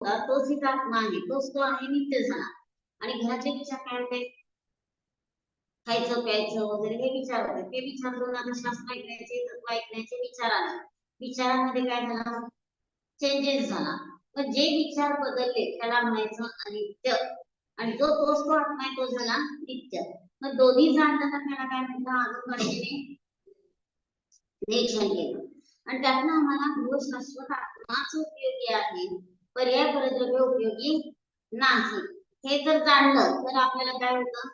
तोच इथं आत्मा आहे तोच तो आहे नित्य झाला. आणि घराचे विचार काय होते खायचं प्यायचं वगैरे हे विचार होते. ते विचार करून आता शास्त्र ऐकण्याचे तत्व ऐकण्याचे विचार आले. विचारांमध्ये काय झालं? चेंजेस झाला. पण जे विचार बदलले त्याला म्हणायचं अनित्य. आणि जो तोच तो आत्मा आहे तो झाला नित्य. मग दोन्ही जाणताना त्याला काय म्हणतात? आगमवाणीने निरीक्षण केलं. आणि त्यातनं आम्हाला गृह शाश्वत आत्माच उपयोगी आहे. पर्याय परद्रव्य उपयोगी नाही. हे जर जाणलं तर आपल्याला काय होतं?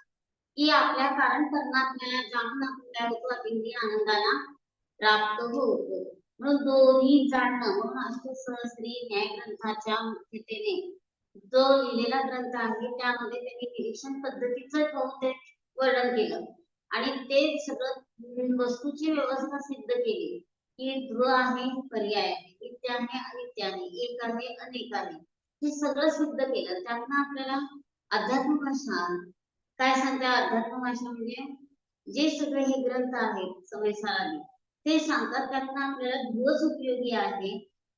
की आपल्या कारण परमात्म्याला जाणून आपण काय होतो? अतिंद्रिय आनंदाला प्राप्त होतो. म्हणून दोन्ही जाणणं म्हणून अष्टसहस्री न्याय ग्रंथाच्या मुख्यतेने. जो लिहिलेला ग्रंथ आहे त्यामध्ये त्यांनी निरीक्षण पद्धतीचं बहुतेक वर्णन केलं. आणि ते सगळं वस्तूची व्यवस्था सिद्ध केली. की ध्रुव आहे पर्याय आहे नित्य आहे अनित्य आहे एक आहे अनेक आहे. हे सगळं सिद्ध केलं. त्यातनं आपल्याला अध्यात्म भाषा काय सांगते अध्यात्म भाषा म्हणजे? जे सगळे हे ग्रंथ आहेत समयसाराने ते सांगतात त्यातनं आपल्याला ध्रुवच उपयोगी आहे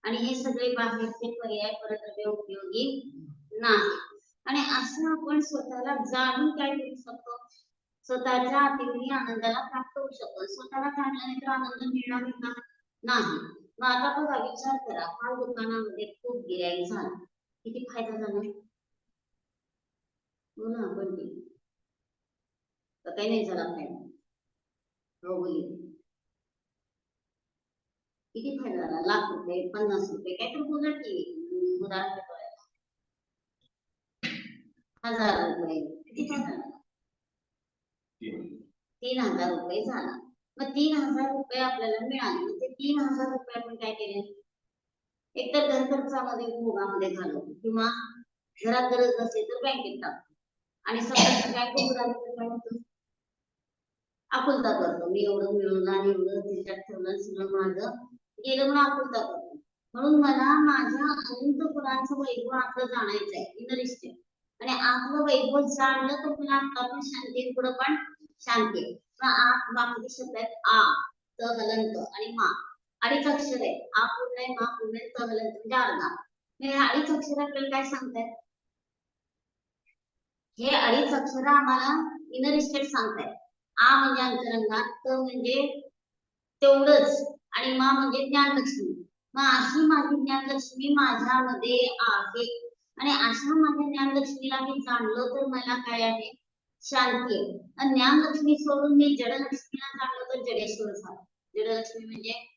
आणि हे सगळे बाहेरचे पर्याय परत उपयोगी नाही. आणि असं आपण स्वतःला जाणून काय करू शकतो? स्वतःच्या अतिंद्रिय आनंदाला प्राप्त होऊ शकतो. स्वतःला जाणलं नाही तर आनंद मिळणार आहे का? नाही. मग आता बघा विचार करा. फार दुकानामध्ये खूप गिराई झाला. किती फायदा झाला? हो बोला आपण तर काही नाही झाला फायदा. हो बोली किती फायदा झाला? लाख रुपये पन्नास रुपये काय तर बोला उदाहरण हजार रुपये. किती फायदा झाला? तीन हजार रुपये झाला. मग तीन हजार रुपये आपल्याला मिळाले. मग ते तीन हजार रुपये आपण काय केले? एकतर धनखर्चामध्ये भोगामध्ये घालवतो किंवा घरात गरज नसेल तर बँकेत टाकतो आणि समजा काय होतं? आकुलता करतो. मी एवढं मिळवलं आणि एवढं त्याच्यात ठेवलं सगळं माझं गेलं म्हणून आकुलता करतो. म्हणून मला माझ्या अनंत गुणांचं वैभव आपलं जाणायचं आहे इनरिस्टेट आणि आपलं वैभव जाणलं तर मला आपला पण शांती पुढं पण शांती. आहे. म्हणजे आ शब्द आहेत आ त हलंत आणि मा. अडीच अक्षर आहे आ पूर्ण आहे मा पूर्ण आहे त हलंत म्हणजे अर्धा. अडीच अक्षर आपल्याला काय सांगतायत? हे अडीच अक्षर आम्हाला इनर स्टेट सांगतायत. आ म्हणजे अंतरंगात त म्हणजे तेवढंच आणि मा म्हणजे ज्ञानलक्ष्मी. मग अशी माझी ज्ञानलक्ष्मी माझ्यामध्ये आहे. आणि अशा माझ्या ज्ञानलक्ष्मीला मी जाणलो तर मला काय आहे? शांती आहे. आणि ज्ञानलक्ष्मी सोडून मी जडलक्ष्मीला जाणलो तर जडेश्वर झालं. जडलक्ष्मी म्हणजे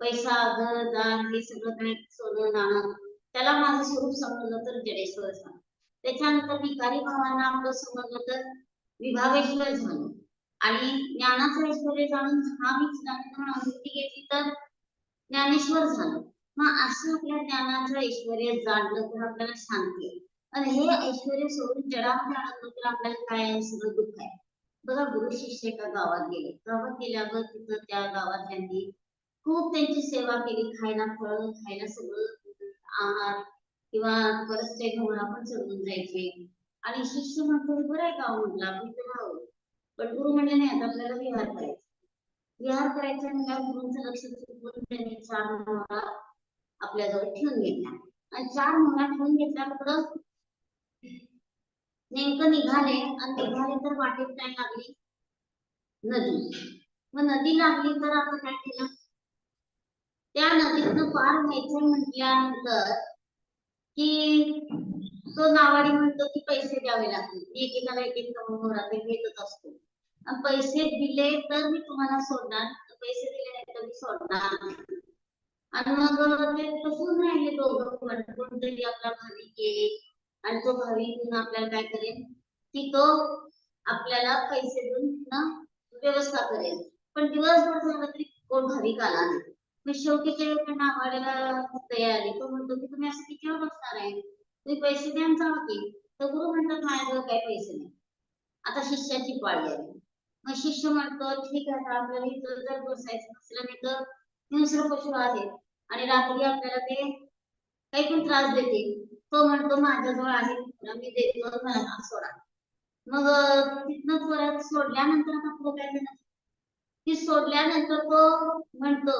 पैसा घर दार हे सगळं काय सोनं नाणं त्याला माझं स्वरूप समजलं तर जडेश्वर झालं. त्याच्यानंतर भिकारी भावांना आपलं समजलं तर विभावेश्वर झालं. आणि ज्ञानाचं ऐश्वर जाणून हा मी म्हणून अनुभूती घेतली तर ज्ञानेश्वर झालं. मग असं आपल्या ज्ञानाचं ऐश्वर जाणलं तर आपल्याला शांती आणि हे ऐश्वर्य सोडून जडामध्ये आनंद तर आपल्याला काय सगळं दुःख आहे. बघा गुरु शिष्य एका गावात गेले. गावात गेल्यावर तिथं त्या गावात त्यांनी खूप त्यांची सेवा केली. खायला फळ खायला सगळं आहार किंवा परत ते घेऊन आपण चढून जायचे. आणि शिष्य म्हणतो बरं आहे गाव हो? म्हटलं आपण तर राहू. पण गुरु म्हणले नाही आता आपल्याला विहार करायचा विहार करायचा आणि गुरुंचं लक्ष चुकून त्यांनी चार आपल्याजवळ ठेवून घेतला. आणि चार मोहरा ठेवून घेतल्यानंतर नेमकं निघाले. आणि निघाले तर वाटेत काय लागली? नदी. मग नदी लागली तर आपण काय केलं? त्या नदीतनं पार व्हायचं म्हटल्यानंतर की तो नावाडी म्हणतो की पैसे द्यावे लागतील. एकेकाला एक एक मोहरा घेतच असतो. आणि पैसे दिले तर मी तुम्हाला सोडणार. पैसे दिले नाही तर मी सोडणार. नाही. आणि मग ते तसून राहिले दोघं पण. कोणतरी आपला भाविक येईल आणि तो भाविक आपल्याला काय करेल? की तो आपल्याला पैसे देऊन व्यवस्था करेल. पण दिवसभर झालं तरी कोण भाविक आला नाही. मग शेवटी ते त्यांना आवाड्याला तयार आहे. तो म्हणतो की तुम्ही असं किती बसणार आहे? तुम्ही पैसे द्या आणि की. तर गुरु म्हणतात माझ्याजवळ काही पैसे नाही. आता शिष्याची पाळी आली. मग शिष्य म्हणतो ठीक आहे आता आपल्याला इथं जर बसायचं नसलं नाही तर दुसरं पशु आहे? आणि रात्री आपल्याला ते काही पण त्रास देतील तो म्हणतो माझ्याजवळ आहे मी देतो सोडा. मग तिथनं परत सोडल्यानंतर आता काय झालं ती सोडल्यानंतर तो म्हणतो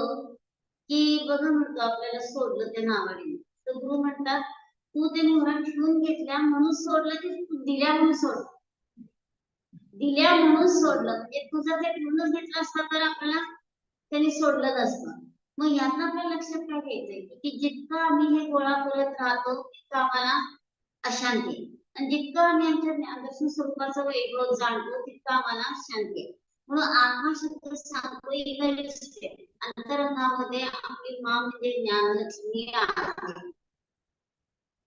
की बघा म्हणतो आपल्याला सोडलं त्या नावाने. तर गुरु म्हणतात तू ते मोहरा ठेवून घेतल्या म्हणून सोडलं की दिल्या म्हणून सोडलं दिल्या म्हणून सोडलं. म्हणजे तू जर ते ठेवूनच घेतलं असतं तर आपल्याला त्यांनी सोडलं नसतं मग यातनं आपल्या लक्षात काय घ्यायचंय? की जितकं आम्ही हे गोळा करत राहतो तितकं आम्हाला अशांती आणि जितकं आम्ही आमच्या ज्ञानदर्शन स्वरूपाचं वैभव जाणतो तितकं आम्हाला शांती आहे म्हणून आत्मा शब्द सांगतो अंतरंगामध्ये आपली मा म्हणजे ज्ञानलक्ष्मी आहे.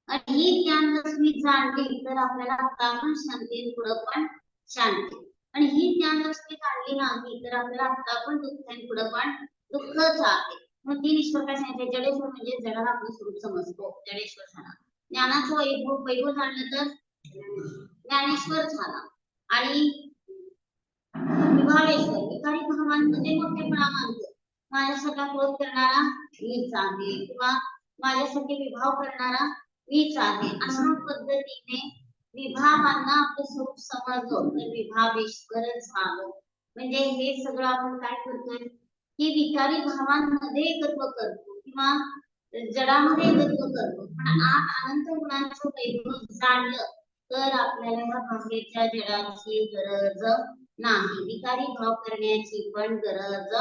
आणि ही ज्ञानलक्ष्मी जाणली तर आपल्याला आता पण शांती पुढं पण शांती आणि ही ज्ञानलक्ष्मी काढली नाही तर आपल्याला आता पण दुःख पुढं पण दुःखच आहे. मग तीन ईश्वर काय सांगितले जडेश्वर म्हणजे जगाला आपलं स्वरूप समजतो. जडेश्वर झाला. ज्ञानाचं वैभव वैभव जाणलं तर ज्ञानेश्वर झाला. आणि विभावेश्वर विकारी भावांमध्ये मोठेपणा मानतो माझ्यासारखा क्रोध करणारा मीच आहे किंवा माझ्यासाठी विभाव करणारा मीच आहे अशा पद्धतीने विभावांना आपलं स्वरूप समजलो तर विभावेश्वर झालो. म्हणजे हे सगळं आपण काय करतोय? की विकारी भावांमध्ये एकत्व करतो किंवा जडामध्ये एकत्व करतो. पण आत अनंत गुणांचं वैभव जाणलं तर आपल्याला ह्या जडाची गरज नाही. विकारी भाव करण्याची पण गरज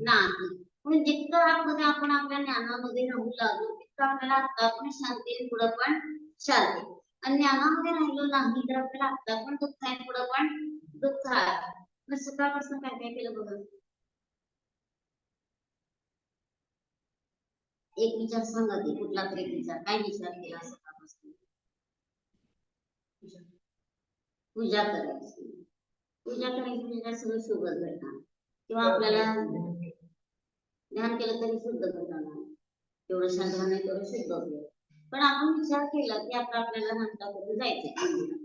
नाही. म्हणून जितकं आतमध्ये आपण आपल्या ज्ञानामध्ये राहू लागलो तितकं आपल्याला आता पण शांती पुढं पण चालते. आणि ज्ञानामध्ये राहिलो नाही तर आपल्याला आता पण दुःख आहे पुढं पण दुःख आहे. मग सकाळपासून काय काय केलं बघा? एक विचार सांगा की कुठला तरी विचार काय विचार केला सकाळपासून? पूजा करायची. पूजा करायची म्हणजे सगळं शुभ भेटणार किंवा आपल्याला ध्यान केलं तरी शुद्ध भेटणार तेवढं शांत नाही तेवढं शुद्ध होईल. पण आपण विचार केला की आता आपल्याला नाटका करून जायचंय.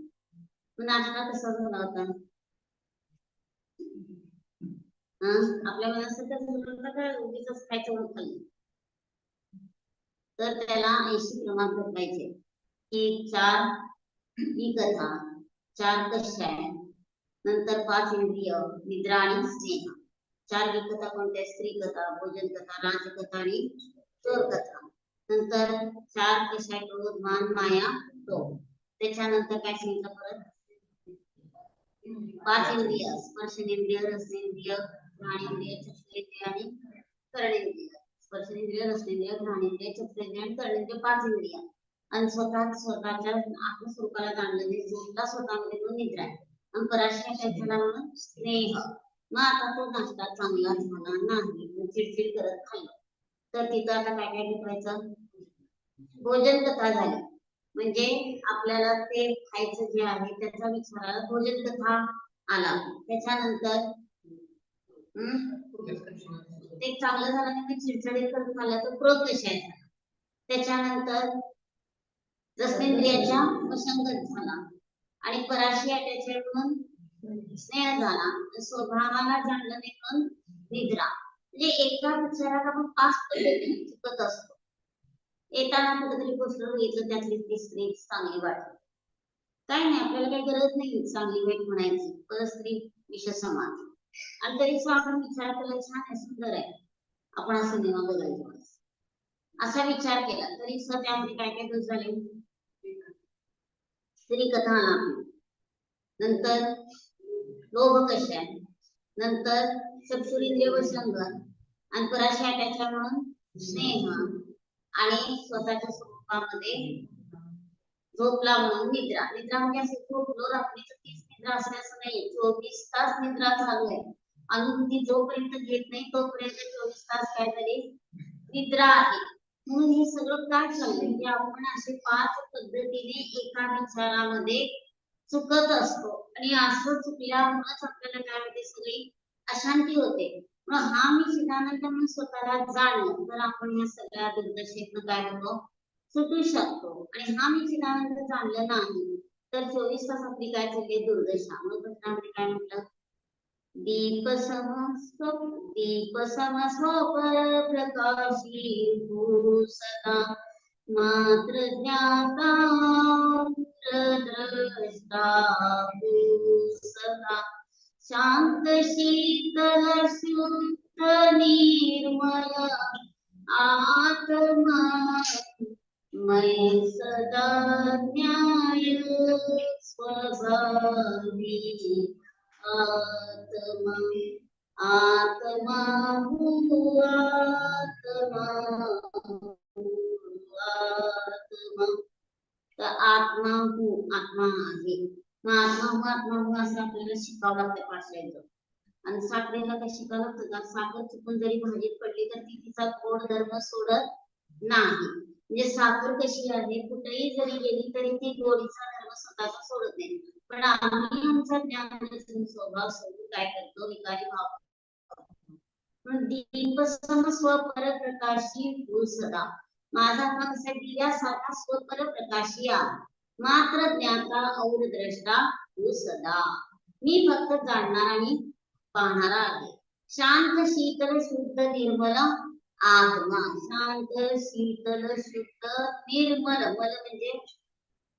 पण नाटका कसा झाला होता? हा? आपल्या मनात सध्या उगीच खायचं म्हणून खाल्लं तर त्याला ऐंशी क्रमांक पाहिजे. की चार ही कथा चार कशाय नंतर पाच इंद्रिय निद्रा आणि स्नेह. चार विकथा कोणत्या? स्त्री कथा भोजन कथा राजकथा आणि चोर कथा नंतर चार कशाय क्रोध मान माया तो. त्याच्यानंतर काय सांगितलं परत? पाच इंद्रिय स्पर्शनेंद्रिय रसनेंद्रिय घ्राणेंद्रिय चक्षुरेंद्रिय आणि कर्णेंद्रिय स्पर्श स्पर्शनेंद्रिय रसनेंद्रिय घ्राणेंद्रिय चक्षुरेंद्रिय आणि कर्णेंद्रिय पाच इंद्रिय. आणि स्वतः स्वतःच्या आत्मस्वरूपाला जाणलं जे झोपला स्वतःमध्ये तो निद्रा आहे. आणि पराशय त्याच्याला म्हणून स्नेह. मग आता तो नाश्ता चांगला झाला नाही. चिडचिड करत खाल्लं. तर तिथं आता काय काय करायचं भोजन कथा झाली. म्हणजे आपल्याला ते खायचं जे आहे त्याचा विचाराला भोजन कथा आला. त्याच्यानंतर हम्म? ते चांगलं झालं नाही ते चिडचिडीत करत खाल्लं तर क्रोध विषय झाला त्याच्यानंतर रसनेंद्रियाच्या वशंगत झाला. आणि पराशी त्याच्याकडून स्नेह झाला. स्वभावाला जाणलं नाही म्हणून निद्रा. म्हणजे एका विचाराला आपण पाच पद्धतीने चुकत असतो. येताना कुठेतरी गोष्ट बघितलं त्यातली तिसरी चांगली वाटली काय नाही आपल्याला काही गरज नाही चांगली वाईट म्हणायची. परस्त्री विषय समाज आणि तरी आपण विचार केला छान आहे सुंदर आहे. आपण असं सिनेमा बघायचं असा विचार केला तरी सुद्धा त्यामध्ये काय काय दोष झाले? स्त्री कथा नंतर लोभ कशा नंतर चक्षुरिंद्रिय वसंगत आणि पराशय त्याच्यामुळं स्नेह आणि स्वतःच्या स्वरूपामध्ये झोपला म्हणून निद्रा. निद्रा म्हणजे असं झोपलो रात्रीचं तीच निद्रा असते असं नाही चोवीस तास निद्रा चालू आहे. अजून ती जोपर्यंत घेत नाही तोपर्यंत चोवीस तास काहीतरी निद्रा आहे. म्हणून हे सगळं काय चाललंय? की आपण असे पाच पद्धतीने एका विचारामध्ये चुकत असतो. आणि असं चुकल्यामुळेच आपल्याला काय होते? सगळी अशांती होते. मग हा मी सिद्धांत म्हणून स्वतःला जाणलं तर आपण या सगळ्या दुर्दशेतनं काय होतो? सुटू शकतो. आणि हा मी सिद्धांत जाणलं नाही. तर चोवीस तास काय चालली दुर्दशा म्हणून घटनामध्ये काय म्हटलं? दीप सम दीप सम पर प्रकाशी सदा मात्र ज्ञाता द्रष्टा सदा शांत शीतल शुद्ध निर्मय आत्मा मै सदा न्याय स्वभावी आत्मा आत्मा भू आत्मा भू आत्मा तर आत्मा हू आत्मा आहे मग आत्मा हू आत्मा हू असं आपल्याला शिकावं लागतं पाठवायचं आणि साखरेला काय शिकावं लागतं का साखर चुकून जरी भाजीत पडली तर ती तिचा गोड धर्म सोडत नाही म्हणजे साखर कशी आहे कुठेही जरी गेली तरी ती गोडीचा धर्म स्वतःचा सोडत नाही. पण आम्ही आमचा ज्ञान स्वभाव सोडून काय करतो? विकारी भाव. म्हणून स्वपर प्रकाशी भू सदा. माझा आत्मा कसा दिव्यासारखा स्वपर प्रकाशी मात्र ज्ञाता और द्रष्टा भू सदा. मी फक्त जाणणार आणि पाहणारा आहे. शांत शीतल शुद्ध निर्मल आत्मा शांत शीतल शुद्ध निर्मल मल म्हणजे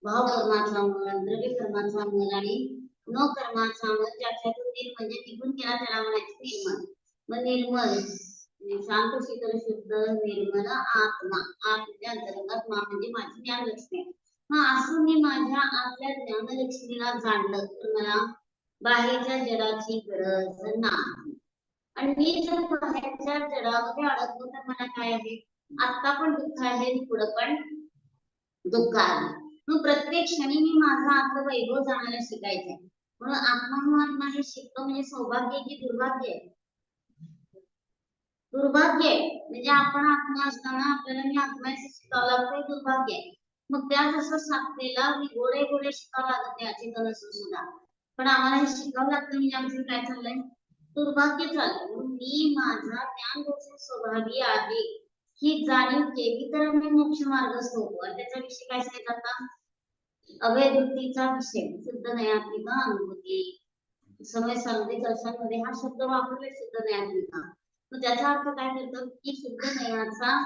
भाव कर्माचा मल द्रव्य कर्माचा मल आणि न कर्माचा मल ज्याच्यातून निर् म्हणजे निघून गेला त्याला म्हणायचं निर्मल. मग निर्मल म्हणजे शांत शीतल शुद्ध निर्मल आत्मा. आत्म्या अंतर्गत मा म्हणजे माझी ज्ञानलक्ष्मी. हा असं मी माझ्या आतल्या ज्ञानलक्ष्मीला जाणलं तर मला बाहेरच्या जगाची गरज नाही. आणि मी जर बाहेरच्या जडामध्ये अडकलो तर मला काय आहे? आता पण दुःख आहे आणि पुढं पण दुःख आहे. मग प्रत्येक क्षणी मी माझा आत्म वैभव जाणायला शिकायचंय म्हणून आत्मा आत्मा हे शिकतो म्हणजे सौभाग्य की दुर्भाग्य? आहे दुर्भाग्य आहे म्हणजे आपण आत्मा असताना आपल्याला मी आत्मा शिकावं लागतं दुर्भाग्य. आहे मग त्या जसं साखरेला मी गोडे गोडे शिकावं लागत नाही अचेतन असून सुद्धा. पण आम्हाला हे शिकावं लागतं म्हणजे आमचं काय चाललंय? दुर्भाग्य चाललंय मी माझा ज्ञान स्वभावी आहे. ही जाणीव केली तर आम्ही मोक्ष मार्ग होतो आणि त्याचा विषय काय सांगितलं आता? अभयवृत्तीचा विषय शुद्ध का अनुभूती. समय सांगते दर्शनमध्ये हा शब्द वापरले शुद्ध का मग त्याचा अर्थ काय करतो? की शुद्ध नयाचा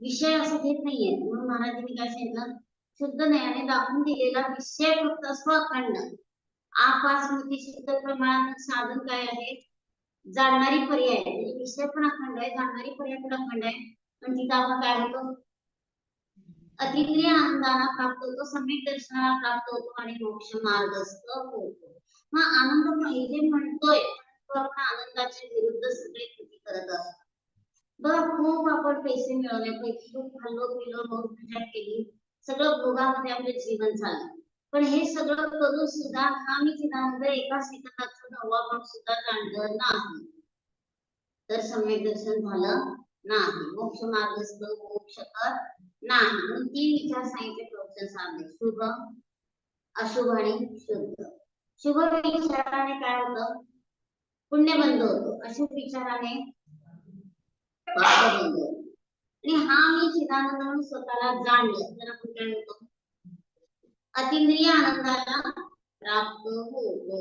विषय असं घेत नाहीये. म्हणून महाराजांनी काय सांगितलं? शुद्ध नयाने दाखवून दिलेला विषय फक्त असतो अखंड आपास्मृती शुद्ध प्रमाणात साधन काय आहे? जाणणारी पर्याय. आहे म्हणजे विषय पण अखंड आहे जाणणारी पर्याय पण अखंड आहे. पण तिथं आपण काय होतो? अतिप्रिय आनंदाला प्राप्त होतो सम्यक दर्शनाला प्राप्त होतो आणि मोक्ष मार्गस्थ होतो. मग आनंद पाहिजे म्हणतोय तो आपण आनंदाच्या विरुद्ध सगळे कृती करत असतो. बघ खूप आपण पैसे मिळवले पैसे खूप खाल्लो पिलो मग मजा केली. सगळं भोगामध्ये आपलं जीवन चाललं पण हे सगळं करून सुद्धा हा मी चिदानंद एका सिद्धांताचा नववा सुद्धा जाणलं नाही. तर सम्यक दर्शन झालं नाही. मोक्ष मार्गस्थ होऊ शकत नाही. म्हणून तीन विचार सांगितले प्रोफेसर सांगले शुभ अशुभ आणि शुद्ध. शुभ विचाराने काय होतं? पुण्य बंद होतो. अशुभ विचाराने पाप बंद आणि हा मी चिदानंद म्हणून स्वतःला जाणलं. तर आपण काय होतो. अतिंद्रिय आनंदाला प्राप्त होतो.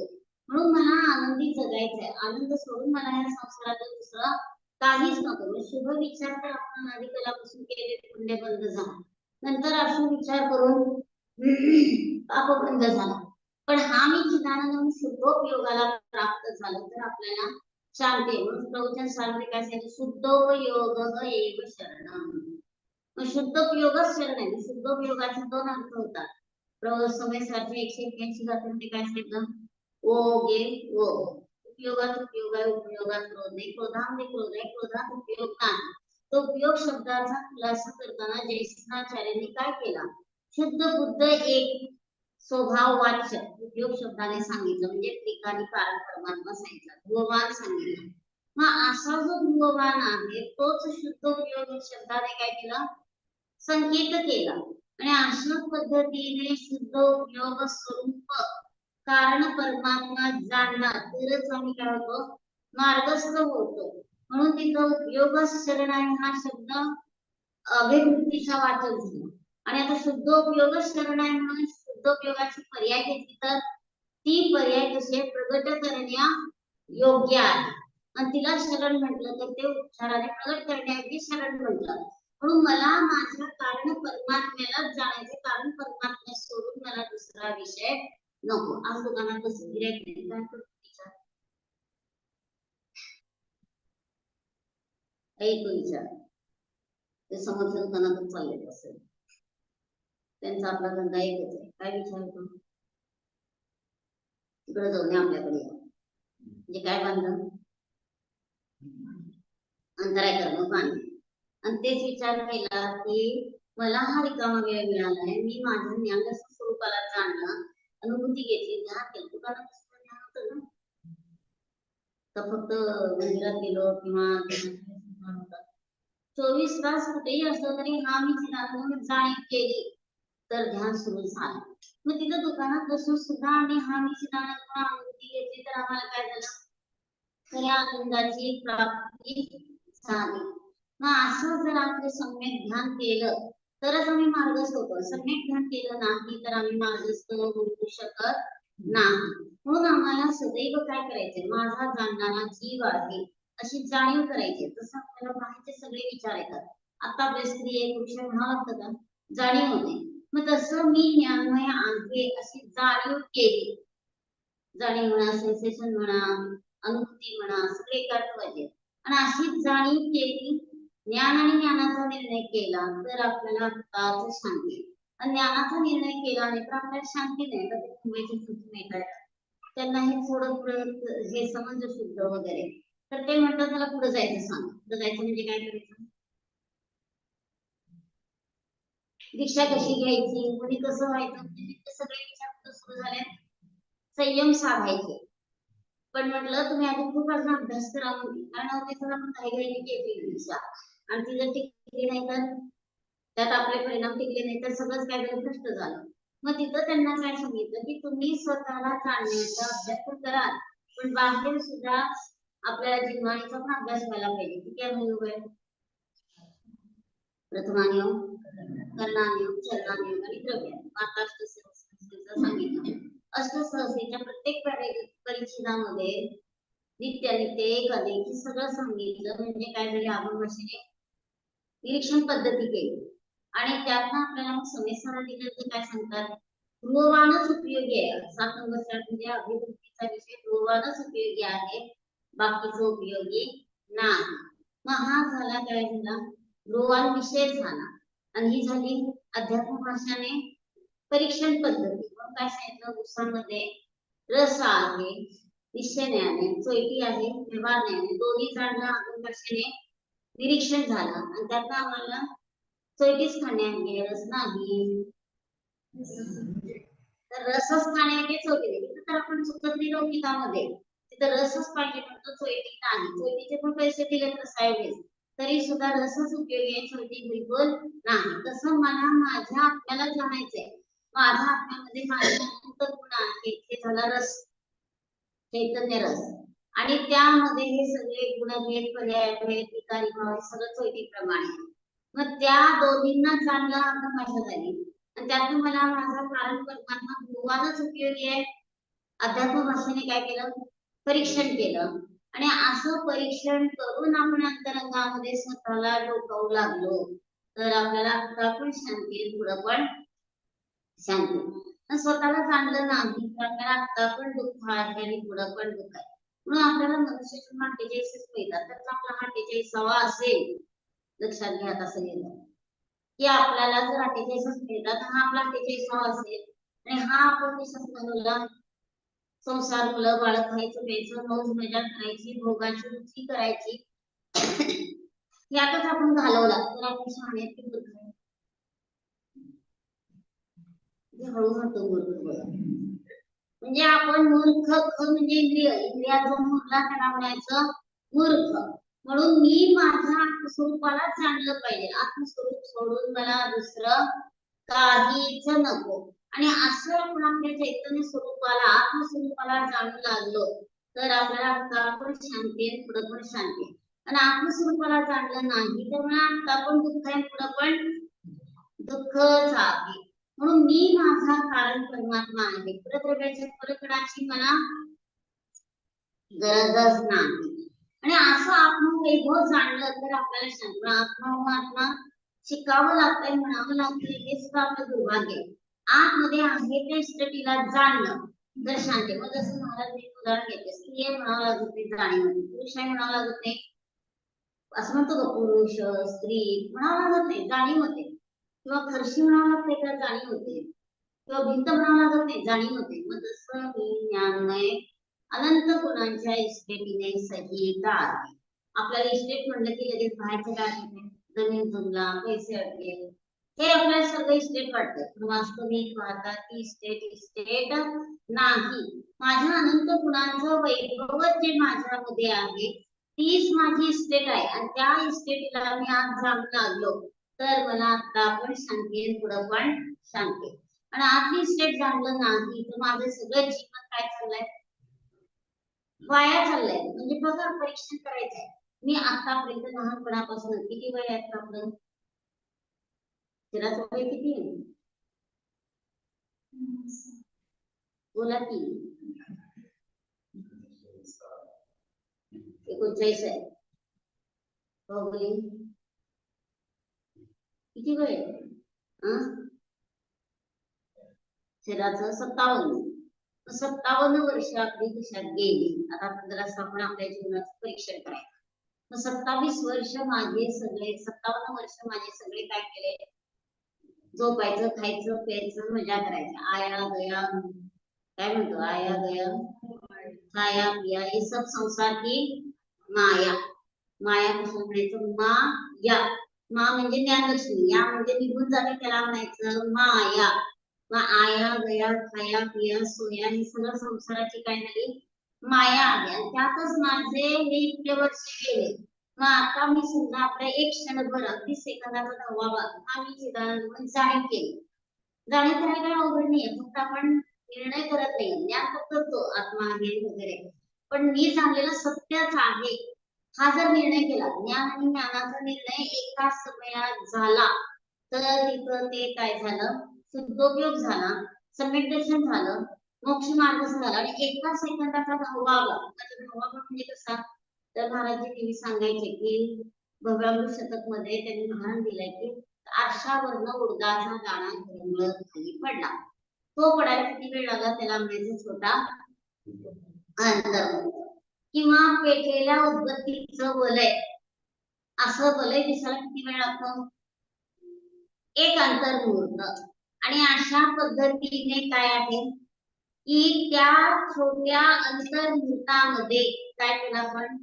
म्हणून मला आनंदी जगायचंय. आनंद सोडून मला या संसारात दुसरं काहीच नको. शुभ विचार तर आपण आधी कलापासून केले पुण्य बंद झाला. नंतर अशुभ विचार करून पाप बंद झाला. पण हा मी चिदानंद शुद्धोपयोगाला प्राप्त झालो तर आपल्याला शांती म्हणून प्रवचन शांती काय सांगितलं शुद्धोपयोग एव शरण मग शुद्धोपयोगच शरण. आहे शुद्धोपयोगाचे दोन अर्थ होतात. समय सारखे एकशे एक्क्याऐंशी गाथांमध्ये काय सांगितलं ओ गे ओ. उपयोगात उपयोग आहे उपयोगात क्रोध. नाही क्रोधामध्ये क्रोध. आहे क्रोधात उपयोग नाही तो उपयोग शब्दाचा खुलासा करताना जयसिंहाचार्यांनी काय केला? शुद्ध बुद्ध एक स्वभाव वाच्य उपयोग शब्दाने सांगितलं. म्हणजे ठिकाणी कारण परमात्मा सांगितला. ध्रुववान सांगितलं. मग असा जो ध्रुववान आहे तोच शुद्ध उपयोग शब्दाने काय केलं? संकेत केला. आणि अशा पद्धतीने शुद्ध उपयोग स्वरूप कारण परमात्मा जाणला तरच आम्ही काय होतो मार्गस्थ होतो. म्हणून तिथं उपयोग शरण आहे हा शब्द अभिवृत्तीचा वाचक झाला. आणि आता शुद्ध उपयोग शरण आहे म्हणून शुद्ध उपयोगाची पर्याय घेतली तर ती पर्याय कसे प्रगट करण्या योग्य आहे. आणि तिला शरण म्हटलं तर ते उपचाराने प्रगट करण्याऐवजी शरण म्हटलं. म्हणून मला माझ्या कारण विषय नको आज दुकानात बसून गिरायक नाही काय विचार ऐक विचार ते समोरच्या दुकानातून चालले असेल त्यांचा आपला धंदा एकच आहे काय विचारतो तिकडे जाऊन आपल्याकडे म्हणजे काय बांधलं अंतराय करणं बांधलं आणि तेच विचार केला की मला हा रिकामा वेळ मिळालाय मी माझ्या ज्ञान स्वरूपाला जाणला अनुभूती घेतली ध्यान केलं दुकानात ध्यान होत ना? तर फक्त मंदिरात गेलो किंवा चोवीस तास कुठेही असलो तरी हा मी चिदानंद जाणीव केली तर ध्यान सुरू झालं. मग तिथं दुकानात बसून सुद्धा आम्ही हा मी चिदानंद अनुभूती घेतली तर आम्हाला काय झालं? तर या आनंदाची प्राप्ती झाली. मग असं जर आपलं सम्यक ध्यान केलं तरच आम्ही मार्गस्थ होतो. सम्यक ध्यान केलं नाही तर आम्ही मार्गस्थ होऊ शकत नाही. म्हणून आम्हाला सदैव काय करायचंय? माझा जाणणारा जीव आहे. अशी जाणीव करायची. तसं आपल्याला बाहेरचे सगळे विचार येतात. आता बेस्त्री एक वृक्ष पुरुष म्हणावं का जाणीव होते. मग तसं मी ज्ञानमय आहे अशी जाणीव केली. जाणीव म्हणा सेन्सेशन म्हणा अनुभूती म्हणा सगळे एकाच पाहिजे. आणि अशी जाणीव केली ज्ञान आणि ज्ञानाचा निर्णय केला तर आपल्याला आत्ताच शांती आणि ज्ञानाचा निर्णय केला नाही तर आपल्याला शांती नाही तर ते मुंबईचे मिळतात त्यांना हे थोडं पुढे हे समज शुद्ध वगैरे. तर ते म्हणतात मला पुढे जायचं सांग. पुढे जायचं म्हणजे काय करायचं? दीक्षा कशी घ्यायची? कोणी कसं व्हायचं? म्हणजे सगळे विचार सुरू झाले. संयम साधायचे. पण म्हटलं तुम्ही आधी खूप असा अभ्यास करा कारण अभ्यासाला आपण काही काही केली दीक्षा आणि ती जर टिकली नाही तर त्यात आपले परिणाम टिकले नाही तर सगळंच काय भ्रष्ट झालं. मग तिथं त्यांना काय सांगितलं की तुम्ही स्वतःला जाणण्याचा अभ्यास तर कराल पण बाहेर सुद्धा आपल्याला जिन्मानीचा पण अभ्यास व्हायला पाहिजे. किती अनुयोग आहे प्रथमानियोग कर्णानियोग चरणानियोग आणि द्रव्य आता अष्टसहस्राचं सांगितलं. अष्टसहस्रेच्या प्रत्येक परिच्छेदामध्ये नित्य नित्य एक अधिक सगळं सांगितलं म्हणजे काय झाले आपण भाषेने निरीक्षण पद्धती केली. आणि त्यातनं आपल्याला मग समेश्वर अधिकारी काय सांगतात? गृहवानच उपयोगी आहे. सात नंबर चार म्हणजे अभिवृद्धीचा विषय गृहवानच उपयोगी आहे. बाकीचं उपयोगी नाही. मग हा झाला काय झाला? गृहवान विषय झाला. आणि ही झाली अध्यात्म भाषाने परीक्षण पद्धती. मग काय सांगितलं? उसामध्ये रस आहे निश्चय ज्ञाने चोईटी आहे व्यवहार ज्ञाने दोन्ही जाणलं आपण भाषेने निरीक्षण झालं. आणि त्यातनं आम्हाला चोईटीच खाण्याचे रस नाही तर रसच खाणे चोईटी तिथं तर आपण चुकत नाही लौकिकामध्ये तिथं रसच पाहिजे म्हणतो चोईटी नाही चोईटीचे पण पैसे दिले तर साहेब तरी सुद्धा रसच उपयोगी आहे चोईटी बिलकुल नाही. तसं मला माझ्या आत्म्याला जाणायचंय माझ्या आत्म्यामध्ये माझ्या अनंत गुण आहे. हे झाला रस. चैतन्य रस. आणि त्यामध्ये हे सगळे गुणभेद पर्याय भेद विकारी भाव सगळं चोईटीप्रमाणे आहे. मग त्या दोन्हींना चांगला आता भाषा झाली? आणि त्यातून मला माझा कारण करताना भगवानच उपयोगी आहे. अध्यात्म भाषेने काय केलं? परीक्षण केलं. आणि असं परीक्षण करून आपण अंतरंगामध्ये स्वतःला डोकावू लागलो तर आपल्याला आता पण शांती पुढं पण शांती स्वतःला चांगलं नाही आपल्याला आता पण दुःख आहे आणि पुढं पण दुःख आहे. म्हणून आपल्याला मनुष्याचे अठ्ठेचाळीसच मिळतात. तर आपला अठ्ठेचाळीसावा असेल लक्षात घ्या असं गेलं की आपल्याला जर अठ्ठेचाळीसच मिळतात हा आपला अठ्ठेचाळीसावा असेल. आणि हा आपण कशात संसार मुलं बाळ खायचं प्यायचं मौज मजा करायची भोगाची रुची करायची. यातच आपण घालवला. तर आपण शहाणे आहेत की हळू म्हणतो मूर्ख म्हणजे आपण मूर्ख ख म्हणजे इंद्रिय इंद्रियाचा मुरला त्याला म्हणायचं मूर्ख. म्हणून मी माझ्या आत्मस्वरूपाला जाणलं पाहिजे. आत्मस्वरूप सोडून मला दुसरं काहीच नको. आणि असं आपण आपल्या चैतन्य स्वरूपाला आत्मस्वरूपाला जाणू लागलो तर आपल्याला आता पण शांती आहे पुढे पण शांती. आहे आणि आत्मस्वरूपाला जाणलं नाही तर मला आता पण दुःख आहे पुढे पण दुःखच आहे म्हणून मी माझा कारण परमात्मा आहे. परद्रव्याच्या परकडाची मला गरजच नाही. आणि असं आत्मवैभव जाणलं तर आपल्याला शांत आत्मा आत्मा शिकावं लागतंय म्हणावं लागतंय हे सुद्धा आपलं दुर्भाग्य आहे. आतमध्ये आहे ते इष्टटीला जाणलं जर शांती मग जसं महाराज एक उदाहरण घेते स्त्रिय म्हणावं लागत नाही जाणीव पुरुष आहे म्हणावं लागत नाही असं म्हणतो का पुरुष स्त्री म्हणावं लागत नाही जाणीव होते. किंवा फरशी म्हणावं लागते का जाणीव होते. किंवा भिंत म्हणावं लागत नाही जाणीव होते. मग तसं मी ज्ञानमय अनंत गुणांच्या इस्टेटीने सहिता आहे. आपल्याला इस्टेट म्हणलं की लगेच बाहेरचे काय जमीन जुमला पैसे अडले. हे आपल्याला सगळं इस्टेट वाटतं पण वास्तविक पाहता ती इस्टेट इस्टेट नाही. माझ्या अनंत गुणांचं वैभवत जे माझ्यामध्ये आहे तीच माझी इस्टेट आहे. आणि त्या इस्टेटीला मी आज जाम लागलो तर मला आता पण सांगेन पुढं पण शांती पण आणि आतली इस्टेट जाणलं नाही तर माझं सगळं जीवन काय चाललंय? वाया चाललंय. म्हणजे बघा परीक्षण करायचंय. मी आतापर्यंत लहानपणापासून किती वय आहे आपलं? चिराचं वय किती? आहे बोला की. एकोणचाळीस आहे. हो किती वय शरीराचं सत्तावन्न. सत्तावन्न वर्ष आपली कशात गेली. आता आपण आपण आपल्या जीवनाचं परीक्षण करायचं. मग सत्तावीस वर्ष माझे सगळे सत्तावन्न वर्ष माझे सगळे काय केले? झोपायचं खायचं प्यायचं मजा करायचं. आया गया काय म्हणतो? आया गया खाया पिया हे सब संसार की माया. माया कसं म्हणायचं मा या मा म्हणजे ज्ञानलक्ष्मी. या म्हणजे निघून जाणे त्याला म्हणायचं माया मग आया गया खाया पिया सोया हे सगळं संसाराची काय झाली माया आली आणि त्यातच माझे हे इतके वर्ष गेले. मग आता मी सुद्धा आपल्या एक क्षणभर अगदी सेकंदाचा दहावा भाग हा मी जाणीव केली. जाणीव करायला काय अवघड नाहीये. फक्त आपण निर्णय करत नाही ज्ञान फक्त करतो आत्मा आहे वगैरे. पण मी जाणलेलं सत्यच आहे. हा जर निर्णय केला ज्ञान आणि ज्ञानाचा निर्णय एकाच समयात झाला तर तिथं ते काय झालं? शुद्धोपयोग झाला सम्यक दर्शन झालं मोक्ष मार्ग झाला आणि एका सेकंदाचा दहावा भाग आता म्हणजे कसा? तर महाराजजी नेहमी सांगायचे की भगवान शतकमध्ये त्यांनी महान दिलाय की आरशावरनं उडदाचा दाणा घरंगळत खाली पडला. तो पडायला किती वेळ लागला? त्याला म्हणायचं छोटा अंतर किंवा पेटलेल्या उदबत्तीचं वलय. असं वलय दिसायला किती वेळ लागतो? एक अंतर्मुहूर्त. आणि अशा पद्धतीने काय आहे? की त्या छोट्या अंतर्मुहूर्तामध्ये काय केलं आपण?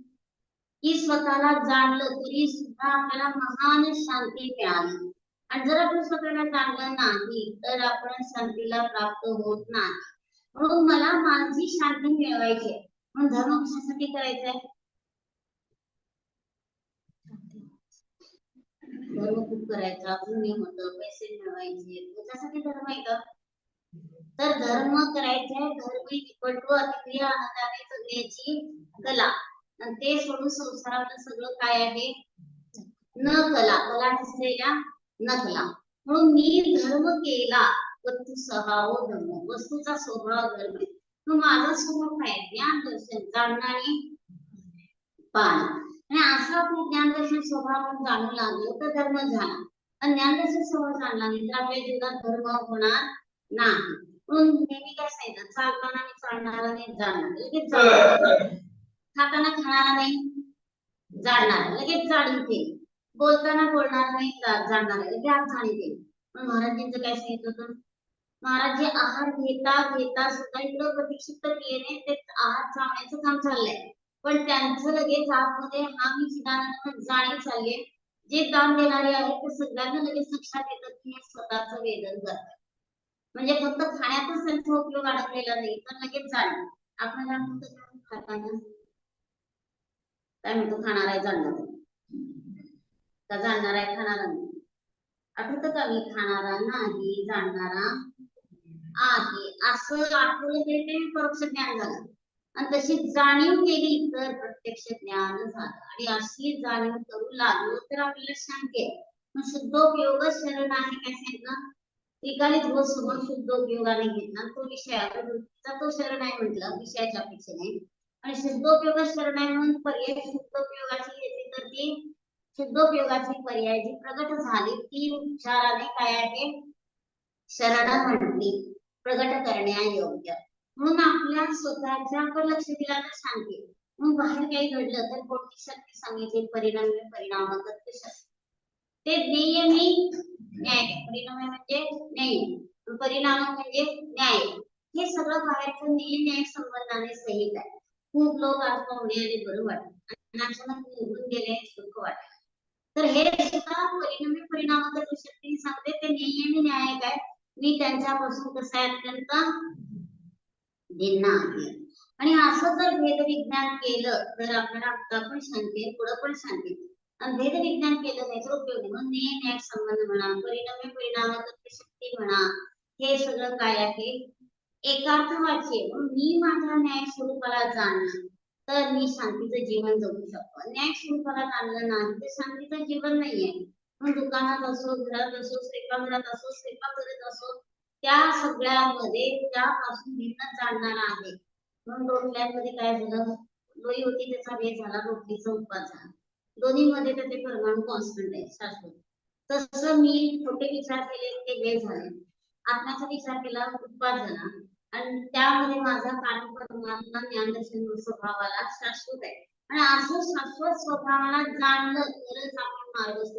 की स्वतःला जाणलं तरी सुद्धा आपल्याला महान शांती मिळाली. आणि जर आपण स्वतःला जाणलं नाही तर आपण शांतीला प्राप्त होत नाही. म्हणून मला माझी शांती मिळवायची म्हणून धर्म कशासाठी करायचंय? धर्म खूप करायचा पुण्य होत पैसे मिळवायचे. त्याच्यासाठी धर्म आहे का तर धर्म करायचे धर्म निपटव अतिक्रिया आनंदाने जगण्याची कला. आणि ते सोडून संसारातलं सगळं काय आहे? न कला. कला नसलेल्या न कला. म्हणून मी धर्म केला वस्तू स्वभाव धर्म. वस्तूचा स्वभाव धर्म. आहे. माझा स्वभाव काय आहे? ज्ञान दर्शन जाणणारी पाल आणि असं आपण ज्ञान दर्शन स्वभाव आपण जाणू लागलो तर धर्म झाला. आणि ज्ञान दर्शन स्वभाव जाणला नाही तर आपल्या जीवनात धर्म होणार नाही. म्हणून नेहमी काय सांगितलं? चालताना मी चालणारा नाही जाणार. लगेच खाताना खाणारा नाही जाणार. लगेच जाणीते बोलताना बोलणार नाही जाणार. जाणणार लगेच जाणीते पण महाराजांचं काय सांगितलं होतं? महाराज जे आहार घेता घेता सुद्धा इकडं प्रतीक्षित क्रियेने ते आहार चावण्याचं काम चाललंय. पण त्यांचं लगेच आतमध्ये हा मी चिदानंद जाणीव चालले जे दान देणारे आहेत ते सगळ्यांना लगेच लक्षात येतं की हे स्वतःच वेदन करतात. म्हणजे फक्त खाण्यातच त्यांचा उपयोग अडकलेला नाही तर लगेच जाणीव. आपण काय म्हणतो खाताना काय म्हणतो खाणार आहे जाणणार का जाणणार आहे खाणारा नाही? आठवत का मी खाणारा नाही जाणणारा आहे. असं आठवलं तरी ते परोक्ष ज्ञान झालं. आणि तशी जाणीव केली तर प्रत्यक्ष ज्ञान झालं. आणि अशी जाणीव करू लागलो तर आपल्याला शांती आहे मग शुद्धोपयोग शरण आहे काय सांगितलं त्रिकाली ध्रुव समोर शुद्धोपयोगाने घेतला. तो विषयाचा वृत्तीचा तो शरण आहे म्हटलं. विषयाच्या अपेक्षेने. आणि शुद्धोपयोग शरण आहे म्हणून पर्याय शुद्धोपयोगाची येते तर ती शुद्धोपयोगाची पर्याय जी प्रगट झाली ती उपचाराने काय आहे? शरण म्हटली. प्रगट करण्यायोग्य म्हणून आपल्या स्वतःच्या लक्ष दिला तर सांगते म्हणून बाहेर काही घडलं तर कोणती शक्ती सांगितली? परिणाम परिणाम शक्ती ते ज्ञेय मी न्याय. परिणाम म्हणजे न्याय. परिणाम म्हणजे न्याय. हे सगळं बाहेरचं न्याय न्याय संबंधाने सहित आहे. खूप लोक आज पाहुणे आले बरं वाटत. आणि अचानक निघून गेले दुःख वाटत. तर हे सुद्धा परिणामी परिणामाचं शक्ती सांगते ते नेहमी न्याय काय मी त्यांच्यापासून कसं आहे अत्यंत भिन्न आहे. आणि असं जर भेद विज्ञान केलं तर आपल्याला आता पण शांती पुढं पण शांती आणि भेद विज्ञान केलं नाही तर उपयोग म्हणून ने न्याय संबंध म्हणा परिणामी परिणामाचं शक्ती म्हणा हे सगळं काय आहे? एकार्थवाची आहे. मग मी माझ्या न्याय स्वरूपाला जाणलं तर मी शांतीचं जीवन जगू शकतो. न्याय स्वरूपाला जाणलं नाही तर शांतीचं जीवन नाहीये. मग दुकानात असो घरात असो स्वयंपाकघरात असो स्वयंपाक करत असो त्या सगळ्यामध्ये त्यापासून भिन्न जाणणारा आहे. म्हणून रोटल्यांमध्ये काय झालं? लोई होती त्याचा वेळ झाला रोटलीचा उत्पाद झाला. दोन्ही मध्ये त्याचे परमाणु कॉन्स्टंट आहे शाश्वत तसं मी छोटे विचार केले ते वेळ झाले. आत्म्याचा विचार केला उत्पाद झाला. आणि त्यामध्ये माझा कारण परमात्मा ज्ञानदर्शन स्वभावाला शाश्वत आहे. आणि असं शाश्वत स्वभावाला जाणलं तरच आपण मार्ग